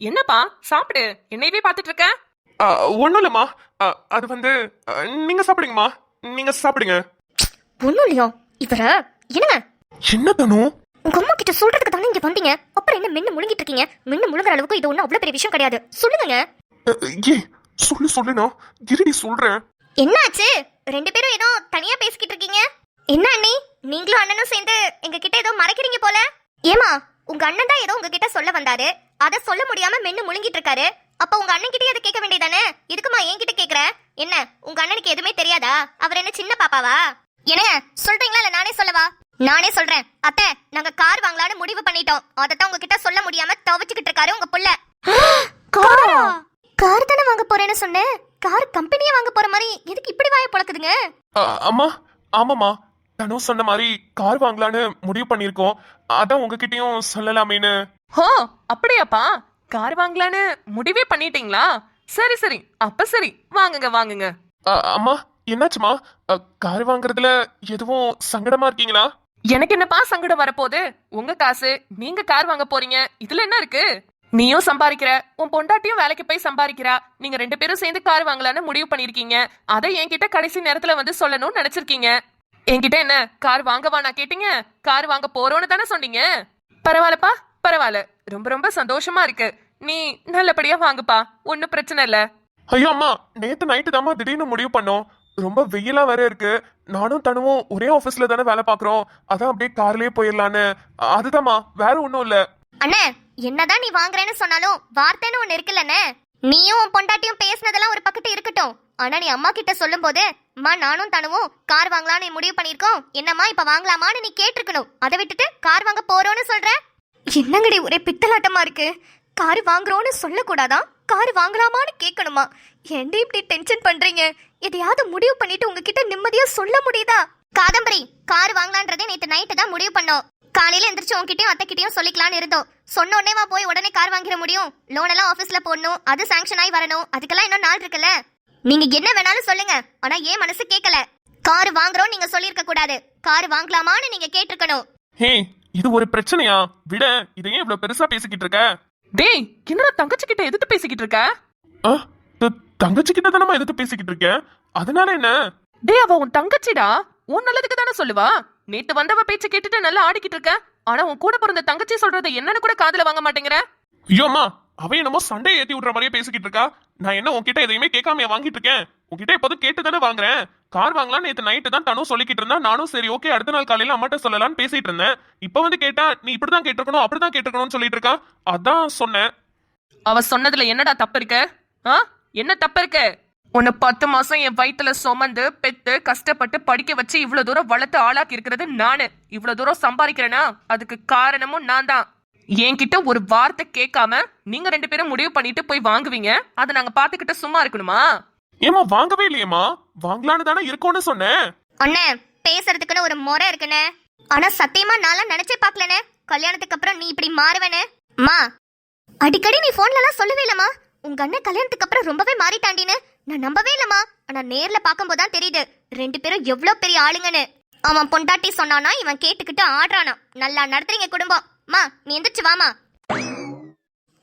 என்னப்பா சாப்பிடு. என்னையவே பார்த்துட்டு இருக்க ஒன்றும் இல்லைம்மா ஆ, அது வந்து ஆ, நீங்க சாப்பிடுங்கம்மா. நீங்க சாப்பிடுங்க. ஒண்ணும் இல்லையா. இவர என்னங்க? என்ன தனு உங்க அம்மா கிட்ட சொல்றதுக்கு தானே இங்க வந்தீங்க? அப்புறம் என்ன மென்னு முழுங்கிட்டு இருக்கீங்க மென்னு முழுங்குற அளவுக்கு இது ஒண்ணும் அவ்வளவு பெரிய விஷயம் கிடையாது. சொல்லுங்க ஏ சொல்லு சொல்லுண்ணா இருடி சொல்றேன். என்னாச்சு? ரெண்டு பேரும் ஏதோ தனியா பேசிக்கிட்டு இருக்கீங்க என்ன அண்ணி? நீங்களும் அண்ணனும் சேர்ந்து எங்க கிட்ட ஏதோ மறைக்கிறீங்க போல? ஏமா உங்க அண்ணன் தான் ஏதோ உங்ககிட்ட சொல்ல வந்தாரு. அத சொல்ல முடியாம மென்னு முழுங்கிட்டு இருக்காரு அப்ப உங்க அண்ணன் கிட்டயே அதை கேட்க வேண்டியதானே? இதுக்குமா என்கிட்ட கேக்குற? என்ன உங்க அண்ணனுக்கு எதுவுமே தெரியாதா? அவர் என்ன சின்ன பாப்பாவா? என்னங்க சொல்றீங்களா இல்ல நானே சொல்லவா? நானே சொல்றேன். அத்தை நாங்க கார் வாங்கலாம்னு முடிவு பண்ணிட்டோம். அதத்தான் உங்ககிட்ட சொல்ல முடியாம தவிச்சுக்கிட்டு இருக்காரு உங்க புள்ள. காரா? கார்? தானே வாங்க போறேன்னு சொன்னேன். கார் கம்பெனியே வாங்க போற மாதிரி எதுக்கு இப்படி வாய பழக்குதுங்க? ஆ, அம்மா ஆமாம்மா. தனு சொன்ன மாதிரி கார் வாங்கலான்னு முடிவு பண்ணியிருக்கோம். அதான் உங்ககிட்டயும் சொல்லலாமேன்னு. ஹோ அப்படியாப்பா? கார் வாங்கலான்னு முடிவே பண்ணிட்டீங்களா? சரி சரி. அப்ப சரி. வாங்குங்க வாங்குங்க. அம்மா என்னாச்சுமா கார் வாங்குறதுல எதுவும் சங்கடமா இருக்கீங்களா? எனக்கு என்னப்பா சங்கடம் வரப்போகுது? உங்க காசு நீங்க கார் வாங்க போறீங்க. இதுல என்ன இருக்கு? நீயும் சம்பாதிக்கிற உன் பொண்டாட்டியும் வேலைக்கு போய் சம்பாதிக்கிறா. நீங்க ரெண்டு பேரும் சேர்ந்து கார் வாங்கலான்னு முடிவு பண்ணிருக்கீங்க அதை என்கிட்ட கடைசி நேரத்துல வந்து சொல்லணும்னு நினைச்சிருக்கீங்க. என்கிட்ட என்ன கார் வாங்கவா நான் கேட்டீங்க? கார் வாங்க போறோம்னு தானே சொன்னீங்க? பரவாயில்லப்பா. பரவாயில்ல. ரொம்ப ரொம்ப சந்தோஷமா இருக்கு. நீ நல்லபடியா வாங்குப்பா. ஒன்னும் பிரச்சனை இல்ல. ஐயோ அம்மா நேத்து நைட்டு தாம்மா திடீர்னு முடிவு பண்ணோம். ரொம்ப வெயிலா வேற இருக்கு. நானும் தனுவும் ஒரே ஆபீஸ்ல தானே வேலை பாக்குறோம் அதான் அப்படியே கார்லயே போயிடலான்னு. அதுதாம்மா வேற ஒண்ணும் இல்ல. அண்ணே என்னதான் நீ வாங்குறேன்னு சொன்னாலும் வார்த்தைன்னு ஒண்ணு இருக்குல்லண்ணே. நீயும் உன் பொண்டாட்டியும் பேசுனதெல்லாம் ஒரு பக்கத்து இருக்கட்டும். ஆனா நீ அம்மா கிட்ட சொல்லும் போது அம்மா நானும் தனுவும் கார் வாங்கலாம்னு முடிவு பண்ணிருக்கோம் என்னம்மா இப்ப வாங்கலாமான்னு நீ கேட்டிருக்கணும். அதை விட்டுட்டு கார் வாங்க போறோம்னு சொல்ற? என்னங்கடி ஒரே பித்தலாட்டமா இருக்கு? கார் வாங்குறோம்னு சொல்லக்கூடாதா? கார் வாங்கலாமான்னு கேட்கணுமா ஏன்டி இப்படி டென்ஷன் பண்றீங்க? எதையாவது முடிவு பண்ணிட்டு உங்ககிட்ட நிம்மதியா சொல்ல முடியுதா? காதம்பரி கார் வாங்கலான்றதே நேத்து நைட்டு தான் முடிவு பண்ணோம். காலையில எந்திரிச்சு உன்கிட்டயும் அத்தைக்கிட்டயும் சொல்லிக்கலாம்னு இருந்தோம். சொன்ன உடனே வா போய் உடனே கார் வாங்கிட முடியும். லோன் எல்லாம் ஆபீஸ்ல போடணும். அது சாங்ஷன் ஆகி வரணும். அதுக்கெல்லாம் இன்னும் நாள் இருக்குல்ல? நீங்க என்ன வேணாலும் சொல்லுங்க. ஆனா ஏன் மனசு கேட்கல கார் வாங்குறோம் நீங்க சொல்லிருக்க கூடாது. கார் வாங்கலாமான்னு நீங்க கேட்டிருக்கணும். ஹே இது ஒரு பிரச்சனையா? விட இதை ஏன் இவ்வளவு பெருசா பேசிக்கிட்டு இருக்க? டேய் என்னடா தங்கச்சி கிட்ட எதிர்த்து பேசிக்கிட்டு இருக்க? ஆ, த- தங்கச்சி கிட்ட தானே எதிர்த்து பேசிக்கிட்டு இருக்கேன் அதனால என்ன? டேய் அவ உன் தங்கச்சிடா. உன் நல்லதுக்கு தானே சொல்லுவா? நேத்து வந்தவ பேச்ச கேட்டுட்டு நல்லா ஆடிக்கிட்டு இருக்க. ஆனா உன் கூட பிறந்த தங்கச்சி சொல்றது என்னன்னு கூட காதுல வாங்க மாட்டேங்கிற? ஐயோ அம்மா அவ என்னமோ சண்டை ஏத்தி விடுற மாதிரியே பேசிக்கிட்டு இருக்கா. நான் என்ன உன்கிட்ட எதையுமே கேட்காம வாங்கிட்டு இருக்கேன்? உன்கிட்ட எப்போதும் கேட்டு தானே வாங்குறேன். கார் வாங்கலாம் நேற்று நைட்டு தான் தனும் சொல்லிக்கிட்டு இருந்தா நானும் சரி ஓகே அடுத்த நாள் காலையில அம்மாட்ட சொல்லலாம்னு பேசிட்டு இருந்தேன். இப்போ வந்து கேட்டா நீ இப்படிதான் கேட்டிருக்கணும் அப்படிதான் கேட்டிருக்கணும்னு சொல்லிட்டு இருக்கா? அதான் சொன்னேன். அவ சொன்னதுல என்னடா தப்பு இருக்க? ஆ? என்ன தப்பு இருக்க? உன்னை பத்து மாசம் என் வயிற்றுல சுமந்து பெத்து கஷ்டப்பட்டு படிக்க வச்சு இவ்வளவு தூரம் வளர்த்து ஆளாக்கி இருக்கிறது நானு. இவ்வளவு தூரம் சம்பாதிக்கிறேனா? அதுக்கு காரணமும் நான் தான் என்கிட்ட ஒரு வார்த்தை கேட்காம நீங்க ரெண்டு பேரும் முடிவு பண்ணிட்டு போய் வாங்குவீங்க. அதை நாங்க பாத்துக்கிட்டு சும்மா இருக்கணுமா? ஏமா வாங்கவே இல்லையேம்மா. வாங்கலான்னு தானே இருக்கோன்னு சொன்னேன். அண்ணே பேசுறதுக்குன்னு ஒரு முறை இருக்குண்ணே. ஆனா சத்தியமா நான்லாம் நினைச்சே பார்க்கலண்ணே. கல்யாணத்துக்கு அப்புறம் நீ இப்படி மாறுவேனே மா அடிக்கடி நீ போன்ல எல்லாம் சொல்லவே இல்லம்மா. உங்க அண்ணன் கல்யாணத்துக்கு அப்புறம் ரொம்பவே மாறிட்டாண்டின்னு நான் நம்பவே இல்லம்மா. ஆனா நேர்ல பார்க்கும்போது தான் தெரியுது. ரெண்டு பேரும் எவ்வளவு பெரிய ஆளுங்கன்னு. அவன் பொண்டாட்டி சொன்னானா இவன் கேட்டுக்கிட்டு ஆடுறானா. நல்லா நடத்துறீங்க குடும்பம். மா நீ எந்திரிச்சு வாமா.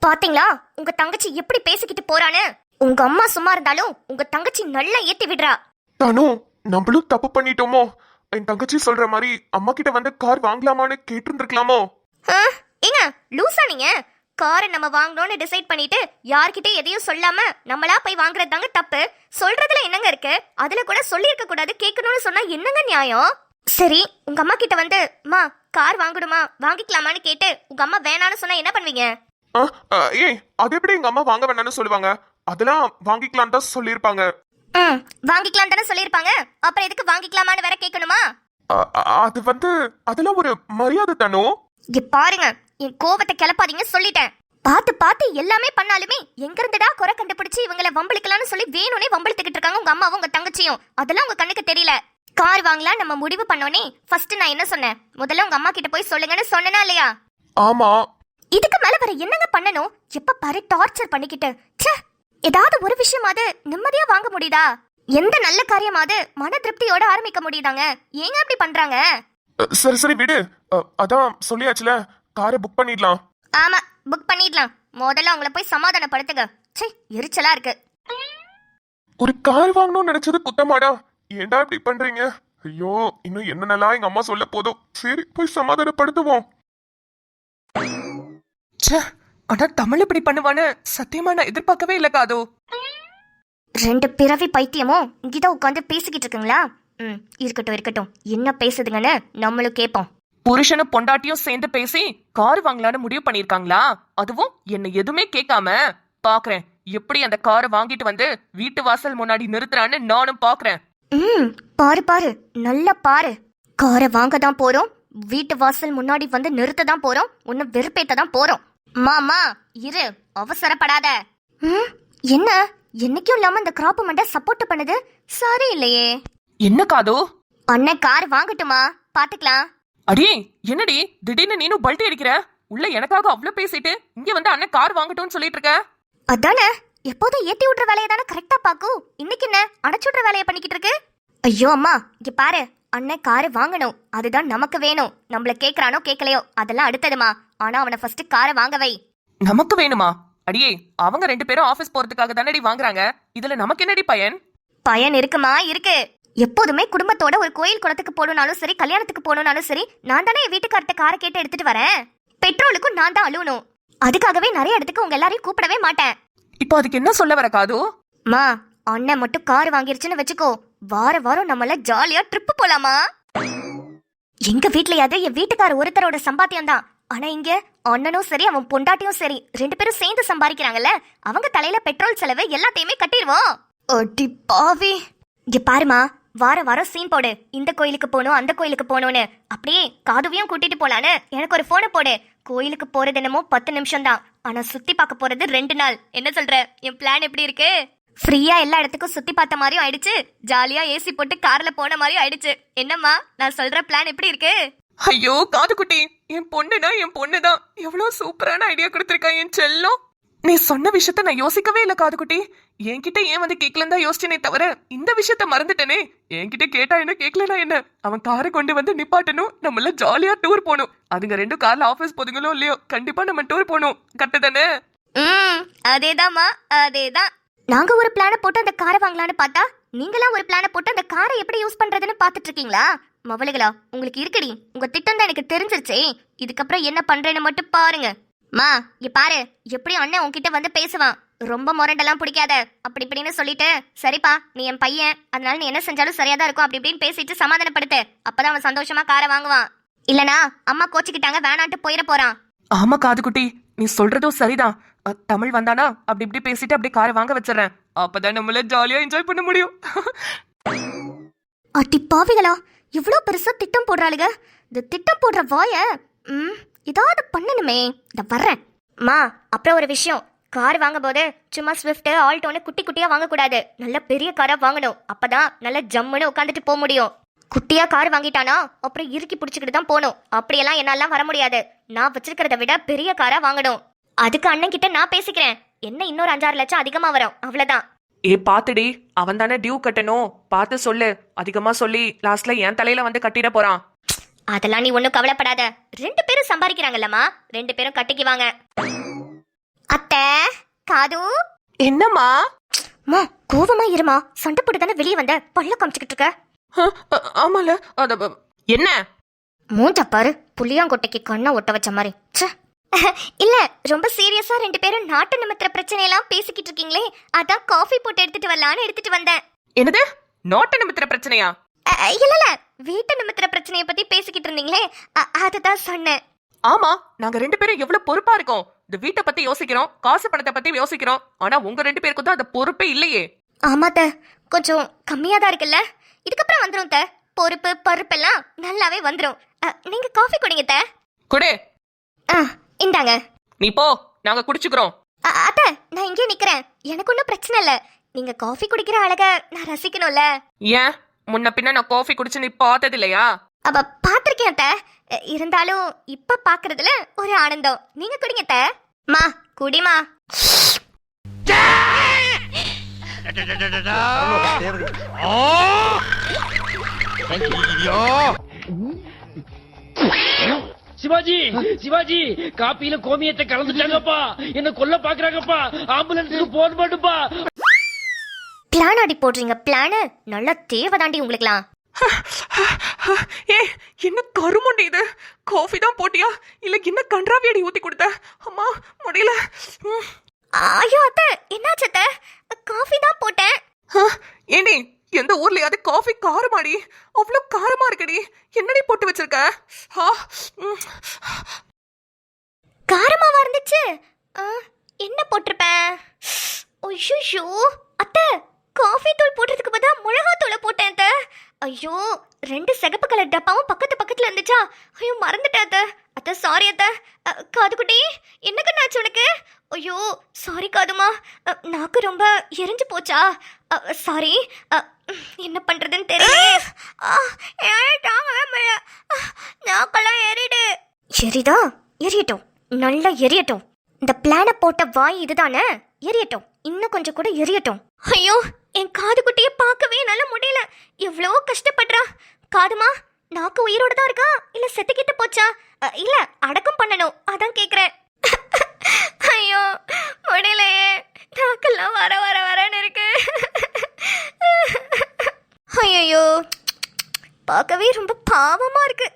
பாத்தீங்களா? உங்க தங்கச்சி எப்படி பேசிக்கிட்டு போறான்னு? உங்க அம்மா சும்மா இருந்தாலும் உங்க தங்கச்சி நல்லா ஏத்தி விடுறா. தனு நம்மளும் தப்பு பண்ணிட்டோமோ? என் தங்கச்சி சொல்ற மாதிரி அம்மா கிட்ட வந்து கார் வாங்கலாமான்னு கேட்டிருந்திருக்கலாமோ? ஏங்க லூசா நீங்க. காரை நம்ம வாங்கணும்னு டிசைட் பண்ணிட்டு யார்கிட்ட எதையும் சொல்லாம நம்மளா போய் வாங்குறது தாங்க தப்பு. சொல்றதுல என்னங்க இருக்கு? அதுல கூட சொல்லியிருக்க கூடாது கேட்கணும்னு சொன்னா என்னங்க நியாயம்? சரி உங்க அம்மா கிட்ட வந்து அம்மா கார் வாங்கணுமா? வாங்கிக்கலாமான்னு கேட்டு உங்க அம்மா வேணான்னு சொன்னா என்ன பண்ணுவீங்க? ஏய் அது எப்படி எங்க அம்மா வாங்க வேணாம்னு சொல்லுவாங்க? அதெல்லாம் வாங்கிக்கலாம் தான் சொல்லியிருப்பாங்க. ம் வாங்கிக்கலாம் தானே சொல்லியிருப்பாங்க? அப்புறம் எதுக்கு வாங்கிக்கலாமான்னு வேற கேட்கணுமா? அது வந்து அதெல்லாம் ஒரு மரியாதை தனு? இங்க பாருங்க என் கோவத்தை கிளப்பாதீங்க சொல்லிட்டேன். பார்த்து பார்த்து எல்லாமே பண்ணாலுமே எங்க இருந்துடா குறை கண்டுபிடிச்சு இவங்கள வம்பளுக்கலாம்னு சொல்லி வேணும்னே வம்பளுத்துக்கிட்டு இருக்காங்க உங்க அம்மாவும் உங்க தங்கச்சியும். அதெல்லாம் உங்க கண்ணுக்கு தெரியல. கார் வாங்கலாம் நம்ம முடிவு பண்ணோனே ஃபர்ஸ்ட் நான் என்ன சொன்னேன்? முதல்ல உங்க அம்மா கிட்ட போய் சொல்லுங்கன்னு சொன்னேனா இல்லையா? ஆமா. இதுக்கு மேல வேற என்னங்க பண்ணணும்? எப்ப பாரு டார்ச்சர் பண்ணிக்கிட்டு. ச்சே ஏதாவது ஒரு விஷயமாவது நிம்மதியா வாங்க முடியுதா? எந்த நல்ல காரியமாவது மன திருப்தியோட ஆரம்பிக்க முடியுதாங்க? ஏங்க அப்படி பண்றாங்க? அ, சரி சரி விடு. அ, அதான் சொல்லியாச்சுல. காரை புக் பண்ணிடலாம். ஆமா புக் பண்ணிடலாம். முதல்ல அவங்கள போய் சமாதானப்படுத்துங்க. ச்சே எரிச்சலா இருக்கு. ஒரு கார் வாங்கணும்னு நினைச்சது குத்தமாடா. ஏன்டா இப்படி பண்றீங்க? ஐயோ இன்னும் என்னென்னலாம் எங்க அம்மா சொல்ல போதும் சரி போய் சமாதானப்படுத்துவோம். ச்சே ஆனா தமிழ் இப்படி பண்ணுவான்னு சத்தியமா நான் எதிர்பார்க்கவே இல்ல காது. ரெண்டு பிறவி பைத்தியமும் இங்கதான் உட்காந்து பேசிக்கிட்டு இருக்குங்களா? ம் இருக்கட்டும் இருக்கட்டும். என்ன பேசுதுங்கன்னு நம்மளும் கேட்போம். புருஷனும் பொண்டாட்டியும் சேர்ந்து பேசி கார் வாங்கலான்னு முடிவு பண்ணிருக்காங்களா அதுவும் என்ன எதுவுமே கேட்காம. பாக்குறேன் எப்படி அந்த காரை வாங்கிட்டு வந்து வீட்டு வாசல் முன்னாடி நிறுத்துறான்னு நானும் பாக்குறேன். ம் பாரு பாரு. நல்லா பாரு. காரை வாங்க தான் போறோம். வீட்டு வாசல் முன்னாடி வந்து நிறுத்த தான் போறோம். உன்னை வெறுப்பேத்த தான் போறோம். மாமா இரு. அவசரப்படாத. ம் என்ன? என்னைக்கும் இல்லாம இந்த கிராப் மண்டை சப்போர்ட் பண்ணுது? சரி இல்லையே என்ன காது? அண்ணன் கார் வாங்கட்டுமா? பாத்துக்கலாம். அடி என்னடி? திடீர்னு நீனும் பல்ட்டி அடிக்கிற? உள்ள எனக்காக அவ்வளவு பேசிட்டு இங்க வந்து அண்ணன் கார் வாங்கட்டும்னு சொல்லிட்டு இருக்க? அதானே. எப்போதும் ஏத்தி விடுற வேலையை தானே கரெக்டா பாக்கும் இன்னைக்கு என்ன? அடைச்சு விடுற வேலையை பண்ணிக்கிட்டு இருக்கு? ஐயோ அம்மா இங்க பாரு. அண்ணன் காரை வாங்கணும். அதுதான் நமக்கு வேணும். நம்மள கேக்குறானோ கேட்கலையோ அதெல்லாம் அடுத்ததுமா. ஆனா அவனை ஃபர்ஸ்ட் காரை வாங்க வை. நமக்கு வேணுமா? அடியே அவங்க ரெண்டு பேரும் ஆபீஸ் போறதுக்காக தானடி வாங்குறாங்க. இதுல நமக்கு என்னடி பயன்? பயன் இருக்குமா? இருக்கு. எப்போதுமே குடும்பத்தோட ஒரு கோயில் குளத்துக்கு போகணும்னாலும் சரி கல்யாணத்துக்கு போகணும்னாலும் சரி நான் தானே என் வீட்டுக்கார்ட்ட காரை கேட்டு எடுத்துட்டு வரேன்? பெட்ரோலுக்கும் நான் தான் அழுவணும். அதுக்காகவே நிறைய இடத்துக்கு உங்க எல்லாரையும் கூப்பிடவே மாட்டேன். இப்போ அதுக்கு என்ன சொல்ல வர காது? மா அண்ணன் மட்டும் கார் வாங்கிருச்சுன்னு வச்சுக்கோ. வார வாரம் நம்மள ஜாலியா ட்ரிப்பு போலாமா? எங்க வீட்லயாவது என் வீட்டுக்கார ஒருத்தரோட சம்பாத்தியம் தான் ஆனா இங்க அண்ணனும் சரி அவன் பொண்டாட்டியும் சரி ரெண்டு பேரும் சேர்ந்து சம்பாதிக்கிறாங்கல்ல அவங்க தலையில பெட்ரோல் செலவு எல்லாத்தையுமே கட்டிடுவோம். அடி பாவி. இங்க பாருமா வார வாரம் சீன் போடு. இந்த கோயிலுக்கு போகணும் அந்த கோயிலுக்கு போகணும்னு. அப்படியே காதுவையும் கூட்டிட்டு போலான்னு எனக்கு ஒரு போனை போடு. கோயிலுக்கு போறது என்னமோ பத்து நிமிஷம் தான் ஆனா சுத்தி பார்க்க போறது ரெண்டு நாள். என்ன சொல்ற? என் பிளான் எப்படி இருக்கு? ஃப்ரீயா எல்லா இடத்துக்கும் சுத்தி பார்த்த மாதிரியும் ஆயிடுச்சு. ஜாலியா ஏசி போட்டு கார்ல போன மாதிரியும் ஆயிடுச்சு. என்னம்மா நான் சொல்ற பிளான் எப்படி இருக்கு? ஐயோ காது குட்டி என் பொண்ணுனா என் பொண்ணுதான். எவ்வளவு சூப்பரான ஐடியா கொடுத்திருக்கா என் செல்லம். நீ சொன்ன விஷயத்த நான் யோசிக்கவே இல்ல காதுகுட்டி. என்கிட்ட ஏன் வந்து கேட்கலன்னு தான் யோசிச்சனே தவிர இந்த விஷயத்த மறந்துட்டனே. என்கிட்ட கேட்டா என்ன கேட்கலனா என்ன? அவன் காரை கொண்டு வந்து நிப்பாட்டணும். நம்மள ஜாலியா டூர் போகணும். அதுங்க ரெண்டும் கார்ல ஆபீஸ் போதுங்களோ இல்லையோ கண்டிப்பா நம்ம டூர் போகணும். கரெக்டு தானே? ம் அதேதாம்மா அதேதான். நாங்க ஒரு பிளான போட்டு அந்த காரை வாங்கலாம்னு பார்த்தா நீங்களாம் ஒரு பிளான போட்டு அந்த காரை எப்படி யூஸ் பண்றதுன்னு பாத்துட்டு இருக்கீங்களா? மவளுகளா உங்களுக்கு இருக்குடி. உங்க திட்டம் தான் எனக்கு தெரிஞ்சிருச்சே. இதுக்கப்புறம் என்ன பண்றேன்னு மட்டும் பாருங்க. மா இங்க பாரு. எப்படி அண்ணன் உன்கிட்ட வந்து பேசுவான். ரொம்ப முரண்டெல்லாம் பிடிக்காத. அப்படி இப்படின்னு சொல்லிட்டு சரிப்பா நீ என் பையன். அதனால நீ என்ன செஞ்சாலும் சரியா தான் இருக்கும். அப்படி இப்படின்னு பேசிட்டு சமாதானப்படுத்து. அப்பதான் அவன் சந்தோஷமா காரை வாங்குவான். இல்லனா அம்மா கோச்சிக்கிட்டாங்க வேணான்ட்டு போயிட போறான். ஆமா காது குட்டி நீ சொல்றதும் சரிதான். அ, தமிழ் வந்தானா? அப்படி இப்படி பேசிட்டு அப்படியே காரை வாங்க வச்சிடறேன். அப்பதான் நம்மள ஜாலியா என்ஜாய் பண்ண முடியும். அட்டி பாவிகளா இவ்வளோ பெருசா திட்டம் போடுறாளுங்க இந்த திட்டம் போடுற வாய ம் ஏதாவது பண்ணணுமே. இந்த வர்றேன். மா அப்புறம் ஒரு விஷயம். கார் வாங்கும் போது சும்மா ஸ்விஃப்ட் ஆல்டோன்னு குட்டி குட்டியா வாங்கக்கூடாது. நல்ல பெரிய காரா வாங்கணும். அப்பதான் நல்ல ஜம்முன்னு உட்காந்துட்டு போக முடியும். குட்டியா கார் வாங்கிட்டானா அப்புறம் இறுக்கி பிடிச்சிக்கிட்டு தான் போகணும். அப்படியெல்லாம் என்னாலாம் வர முடியாது. நான் வச்சிருக்கிறத விட பெரிய காரா வாங்கணும். அதுக்கு அண்ணன் கிட்ட நான் பேசிக்கிறேன். என்ன இன்னொரு அஞ்சாறு லட்சம் அதிகமா வரும். அவ்வளவுதான். ஏ பாத்துடி. அவன் தானே டியூ கட்டணும். பார்த்து சொல்லு. அதிகமா சொல்லி லாஸ்ட்ல என் தலையில வந்து கட்டிட போறான். அதெல்லாம் நீ ஒன்றும் கவலைப்படாத. ரெண்டு பேரும் சம்பாதிக்கிறாங்கல்லம்மா. ரெண்டு பேரும் கட்டிக்குவாங்க அத்தை காது? என்னம்மா? மா கோவமா இருமா. சண்டை போட்டு தானே வெளியே வந்த? பல்ல காமிச்சுக்கிட்டு இருக்க. ஆமால. அத என்ன? மூஞ்ச பாரு. புளியாங்கொட்டைக்கு கண்ணை ஒட்ட வச்ச மாதிரி. ச்சே. இல்ல ரொம்ப சீரியஸா ரெண்டு பேரும் நாட்டு நிமித்திர பிரச்சனையெல்லாம் பேசிக்கிட்டு இருக்கீங்களே. அதான் காஃபி போட்டு எடுத்துட்டு வரலான்னு எடுத்துட்டு வந்தேன். என்னது? நோட்ட நிமித்திர பிரச்சனையா? அ, அ, இல்ல இல்ல. வீட்டு நிமித்திர பிரச்சனைய பத்தி பேசிக்கிட்டு இருந்தீங்களே. அதுதான் சொன்னேன். ஆமா நாங்க ரெண்டு பேரும் எவ்வளவு பொறுப்பா இருக்கோம். இந்த வீட்டை பத்தி யோசிக்கிறோம் காசு பணத்தை பத்தி யோசிக்கிறோம். ஆனா உங்க ரெண்டு பேருக்கும் தான் அந்த பொறுப்பே இல்லையே. ஆமாத்த கொஞ்சம் கம்மியா தான் இருக்குல்ல. இதுக்கப்புறம் வந்துரும் த. பொறுப்பு பருப்பெல்லாம் நல்லாவே வந்துரும். அ, நீங்க காஃபி குடிங்க த. குடு. ஆ, இந்தாங்க. நீ போ நாங்க குடிச்சுக்கிறோம். அத்த நான் இங்கே நிக்கிறேன். எனக்கு ஒன்றும் பிரச்சனை இல்ல. நீங்க காஃபி குடிக்கிற அழக நான் ரசிக்கணும்ல. ஏன்? முன்ன பின்ன நான் காஃபி குடிச்சு நீ பார்த்தது இல்லையா அப்ப பாத்திருக்கேன் அத்த. இருந்தாலும் இப்ப பாக்குறதுல ஒரு ஆனந்தம். நீங்க குடிங்க அத்த. மா குடிமா. சிவாஜி சிவாஜி காப்பியில கோமியத்தை கலந்துட்டாங்கப்பா. என்ன கொல்ல பாக்குறாங்கப்பா ஆம்புலன்ஸுக்கு போன் பண்ணுப்பா. பிளான் அடி போடுறீங்க. பிளானு நல்ல தேவைதாண்டி உங்களுக்குலாம் ஏ என்ன கருமண்டி இது? காஃபி தான் போட்டியா? இல்ல என்ன கன்றாவி அடி ஊத்தி கொடுத்த? அம்மா முடியல. ஐயோ அத்தை என்னாச்சு அத்தை? காஃபி தான் போட்டேன். ஏண்டி எந்த ஊர்லயாவது காஃபி காரமாடி? அவ்வளோ காரமா இருக்குடி. என்னடி போட்டு வச்சிருக்க. காரமாவா இருந்துச்சு? என்ன போட்டிருப்பேன் ஐயோ அத்தை காஃபி தூள் போட்டதுக்கு பதிலா மிளகா தூளை போட்டேன் அத்தை. ஐயோ ரெண்டு சிகப்பு கலர் டப்பாவும் பக்கத்து பக்கத்துல இருந்துச்சா? ஐயோ மறந்துட்டேன் அத்தை. சாரி அத்தை. அ, காதுகுட்டி என்ன கண்ணாச்சு உனக்கு? ஐயோ சாரி காதுமா. நாக்கு ரொம்ப எரிஞ்சு போச்சா? சாரி என்ன பண்றதுன்னு தெரியல. தாங்கவே முடியல. நாக்கெல்லாம் எரிடு எரிதா எரியட்டும். நல்லா எரியட்டும். இந்த பிளான போட்ட வாய் இதுதானே? எரியட்டும். இன்னும் கொஞ்சம் கூட எரியட்டும். ஐயோ என் காது குட்டியை பார்க்கவே என்னால் முடியல. எவ்வளோ கஷ்டப்படுறா. காதுமா நாக்கு உயிரோடு தான் இருக்கா? இல்லை செத்துக்கிட்டு போச்சா? அ, அடக்கம் பண்ணணும். அதான் கேட்குறேன் ஐயோ முடியலையே. நாக்கெல்லாம் வர வர வரன்னு இருக்கு. ஐயோ பார்க்கவே ரொம்ப பாவமாக இருக்குது